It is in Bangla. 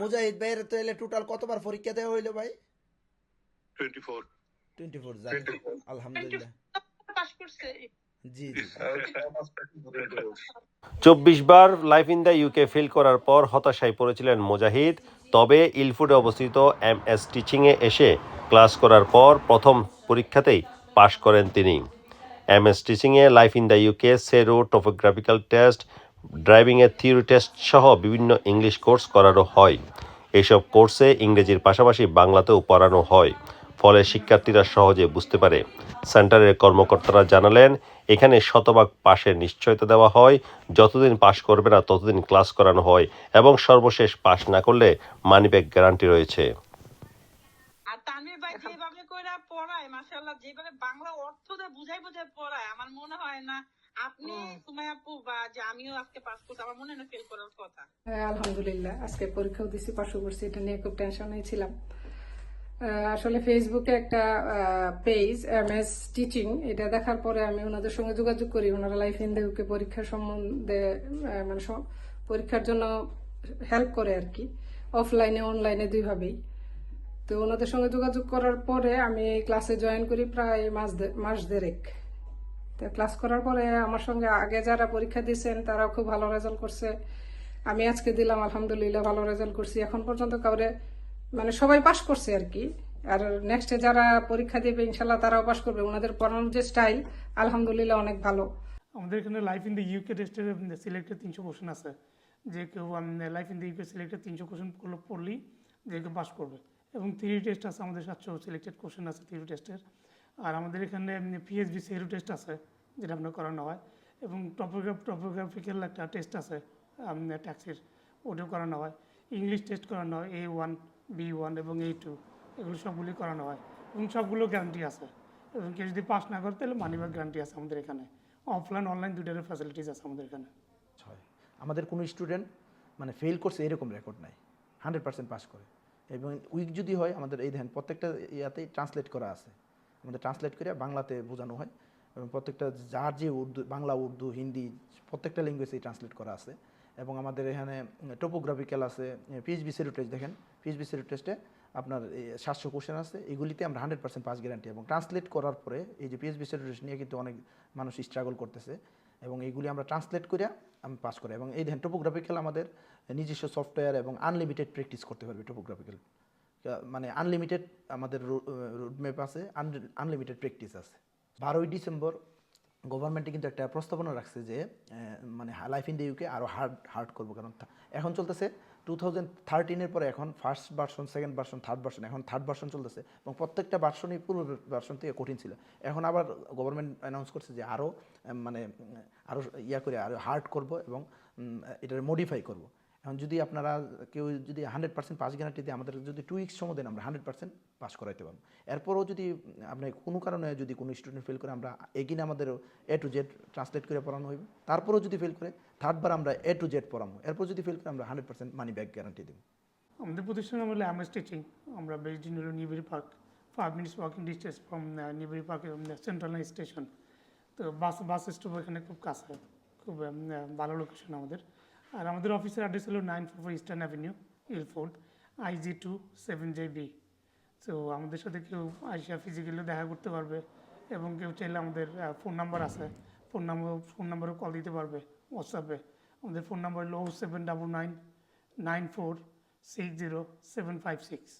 মুজাহিদ ভাইয়ের তো এলে টোটাল কতবার পরীক্ষা দেওয়া হইল ভাই? টোয়েন্টি ফোর টোয়েন্টি ফোর যাক। 24 আলহামদুলিল্লাহ। পাস করছে। জি জি চব্বিশ বার life in the UK fail করার পর হতাশায় পড়েছিলেন মুজাহিদ তবে ইলফুডে অবস্থিত এম এস টিচিংয়ে এসে ক্লাস করার পর প্রথম পরীক্ষাতেই পাশ করেন তিনি। এম এস টিচিংয়ে লাইফ ইন দ্য ইউকে সেরো টোপোগ্রাফিক্যাল টেস্ট ড্রাইভিংয়ের থিওরি টেস্ট সহ বিভিন্ন ইংলিশ কোর্স করানো হয়। এসব কোর্সে ইংরেজির পাশাপাশি বাংলাতেও পড়ানো হয়। ফলে শিক্ষার্থীরা সহজে বুঝতে পারে। সেন্টারের কর্মকর্তারা জানালেন, এখানে শতভাগ পাশের নিশ্চয়তা দেওয়া হয়। যতদিন পাশ করবে না, ততদিন ক্লাস করানো হয় এবং সর্বশেষ পাশ না করলে মানিব্যাগ গ্যারান্টি রয়েছে। পড়ায় যেভাবে বাংলা বুঝাই বুঝাই পড়ায়, আমার মনে হয় না আপনি সুমাইয়া আপু বা যে আমিও আজকে পাস করতে আমার মনে না ফেল করার কথা। হ্যাঁ, আলহামদুলিল্লাহ আজকে পরীক্ষাও দিছি পাশও করছি এটা নিয়ে খুব টেনশনে ছিলাম। আসলে ফেসবুকে একটা পেজ এম এস টিচিং এটা দেখার পরে আমি ওনাদের সঙ্গে যোগাযোগ করি ওনারা লাইফ ইন দেউকে পরীক্ষার সম্বন্ধে মানে পরীক্ষার জন্য হেল্প করে আর কি অফলাইনে অনলাইনে দুইভাবেই। তো ওনাদের সঙ্গে যোগাযোগ করার পরে আমি ক্লাসে জয়েন করি প্রায় মাস মাস দেড়েক। তো ক্লাস করার পরে আমার সঙ্গে আগে যারা পরীক্ষা দিয়েছেন, তারাও খুব ভালো রেজাল্ট করছে। আমি আজকে দিলাম, আলহামদুলিল্লাহ ভালো রেজাল্ট করছি। এখন পর্যন্ত কাউরে মানে সবাই পাশ করছে আর কি। আর নেক্সটে যারা পরীক্ষা দেবে ইনশাল্লাহ তারাও পাশ করবে। ওনাদের পড়ানোর যে স্টাইল আলহামদুলিল্লাহ অনেক ভালো। আমাদের এখানে লাইফ ইন দ্য ইউকে টেস্টের সিলেক্টেড তিনশো কোশ্চেন আছে। যে কেউ life in the UK selected তিনশো কোশ্চেনগুলো পড়লেই যে কেউ পাস করবে। এবং থিওরি টেস্ট আছে, আমাদের সাতশো সিলেক্টেড কোশ্চেন আছে থিওরি টেস্টের আর আমাদের এখানে পিএইচবি সেরু টেস্ট আছে, যেটা আপনার করানো হয়। এবং টপোগ্রাফ টপোগ্রাফিক্যাল একটা টেস্ট আছে ট্যাক্সির ওটাও করানো হয়। ইংলিশ টেস্ট করানো হয় এ ওয়ান বি ওয়ান এবং এ টু এগুলো সবগুলি করানো হয়। এবং সবগুলো গ্যারান্টি আছে। এবং কেউ যদি পাস না করে, তাহলে মানিব্যাগ গ্যারান্টি আছে আমাদের এখানে। অফলাইন অনলাইন দুইটার ফ্যাসিলিটিস আছে আমাদের এখানে। হয় আমাদের কোনো স্টুডেন্ট মানে ফেল করছে, এরকম রেকর্ড নাই। হান্ড্রেড পার্সেন্ট পাস করে। এবং উইক যদি হয়, আমাদের এই ধ্যান প্রত্যেকটা ইয়াতেই ট্রান্সলেট করা আছে। আমাদের ট্রান্সলেট করে বাংলাতে বোঝানো হয়। এবং প্রত্যেকটা যার যে উর্দু, বাংলা, উর্দু, হিন্দি, প্রত্যেকটা ল্যাঙ্গুয়েজেই ট্রান্সলেট করা আছে। এবং আমাদের এখানে টোপোগ্রাফিক্যাল আছে পিএইচবি সেরু টেস্ট দেখেন। পিএইচবি সেরু টেস্টে আপনার সাতশো কোশ্চেন আছে। এগুলিতে আমরা হান্ড্রেড পার্সেন্ট পাস গ্যারান্টি এবং ট্রান্সলেট করার পরে এই যে পিএইচবি সেরু টেস্ট নিয়ে কিন্তু অনেক মানুষ স্ট্রাগল করতেছে। এবং এইগুলি আমরা ট্রান্সলেট করে আমি পাস করি এবং এই দেখেন টোপোগ্রাফিক্যাল আমাদের নিজস্ব সফটওয়্যার এবং আনলিমিটেড প্র্যাকটিস করতে পারবে টোপোগ্রাফিক্যাল মানে আনলিমিটেড আমাদের রুটম্যাপ আছে আনলিমিটেড প্র্যাকটিস আছে। বারোই ডিসেম্বর গভর্নমেন্টে কিন্তু একটা প্রস্তাবনা রাখছে যে মানে লাইফ ইন দ্য ইউকে আরও হার্ড হার্ড করব। কারণ এখন চলতেছে টু থাউজেন্ড থার্টিনের পরে এখন first version second version third version এখন থার্ড ভার্সন চলতেছে এবং প্রত্যেকটা ভার্সনই পূর্ব ভার্সন থেকে কঠিন ছিল। এখন আবার গভর্নমেন্ট অ্যানাউন্স করছে যে আরও মানে আরও ইয়া করে আরও হার্ড করব এবং এটার মডিফাই করব। এখন যদি আপনারা কেউ যদি হান্ড্রেড পার্সেন্ট পাস গ্যারান্টি দিয়ে আমাদের যদি টু উইক্স সময় দেন আমরা হান্ড্রেড পার্সেন্ট পাস করাইতে পারব। এরপরও যদি আপনি কোনো কারণে যদি কোনো স্টুডেন্ট ফেল করে আমরা এগিনে আমাদের এ টু জেড ট্রান্সলেট করে পড়ানো হইবে। তারপরেও যদি ফেল করে থার্ডবার আমরা এ টু জেড পড়াবো। এরপর যদি ফেল করে আমরা hundred percent money back guarantee দেবো। আমাদের প্রতিষ্ঠান হলো এমএস টিচিং আমরা বেসড ইন হলো Newbury park five minutes walking distance from Newbury park central station তো বাস বাস স্টপ এখানে খুব কাছে খুব um, ভালো লোকেশন আমাদের। আর আমাদের অফিসের অ্যাড্রেস হলো nine four four eastern avenue Ilford IG two seven J B তো আমাদের সাথে কেউ আইসা ফিজিক্যালিও দেখা করতে পারবে এবং কেউ চাইলে আমাদের ফোন নাম্বার আছে। ফোন নাম্বার ফোন নাম্বারও কল দিতে পারবে হোয়াটসঅ্যাপে আমাদের ফোন নাম্বার হলো seven double nine nine four six zero seven five six